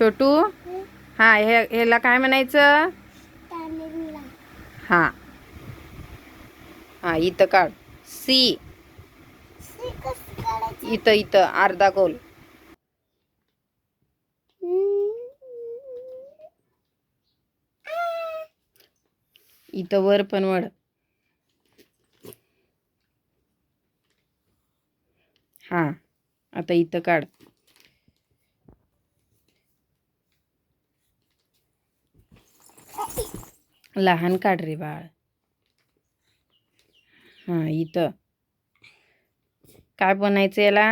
छोटू? हा हे ह्याला काय म्हणायचं? हा. हा इथं काढ. सी इथं इथं अर्धा गोल. इथं वर पण वड हा आता इथं काढ. लहान काढ रे बाळ. हा इथं. काय बनायचं याला?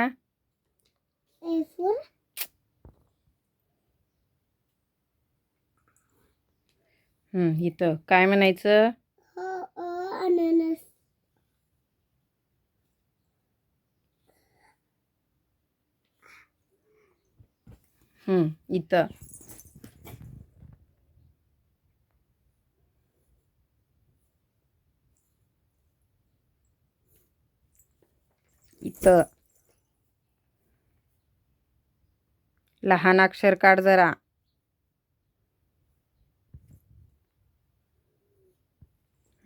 इथं. काय म्हणायचं? अननस. हम्म इथं. इथं. लहान अक्षर काढ जरा.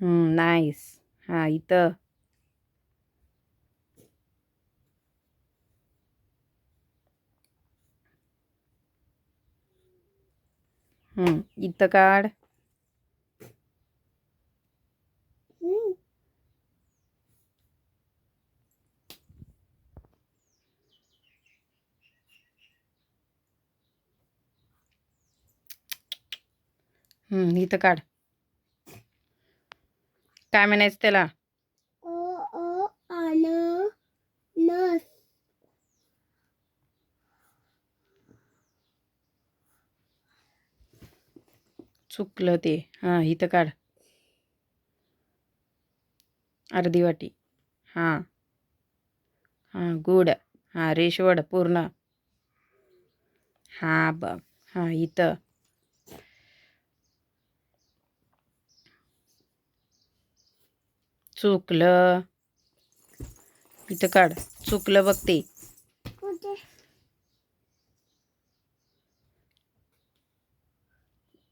हम्म नाईस हा इथं. हम्म इथं काढ. इथं काढ. काय म्हणायचं त्याला? चुकलं ते. हां इथं काढ. अर्धी वाटी. हां. हां गुड. हां रेशवड पूर्ण. हां बघ. हां इथं. चुकलं. इथं काढ. चुकलं बघ ते. कुठे?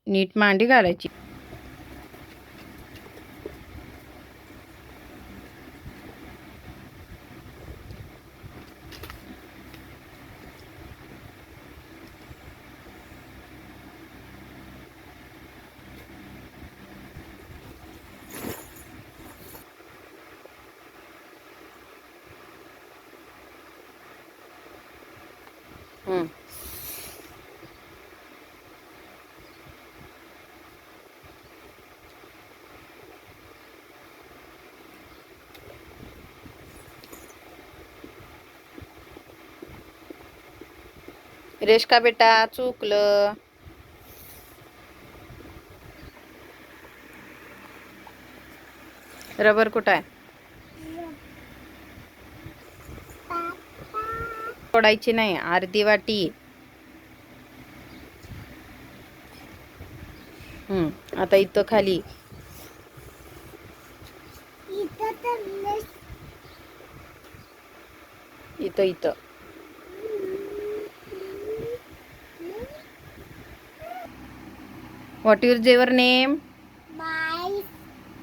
नीट मांडी घालायची. रेशका बेटा चुकलं। रबर कुठं आहे? सोडायची नाही अर्धी वाटी. आता इथं खाली. इथं इथं व्हॉट युअर जेवर नेम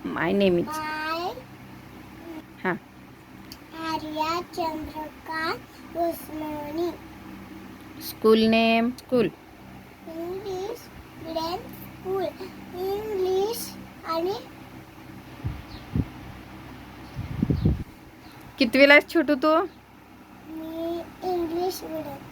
माय नेम इज हां. Arya Chandrakant. Usmani school name school English medium school English आणि कितवीला छोटू तू? मी इंग्लिश मिडियम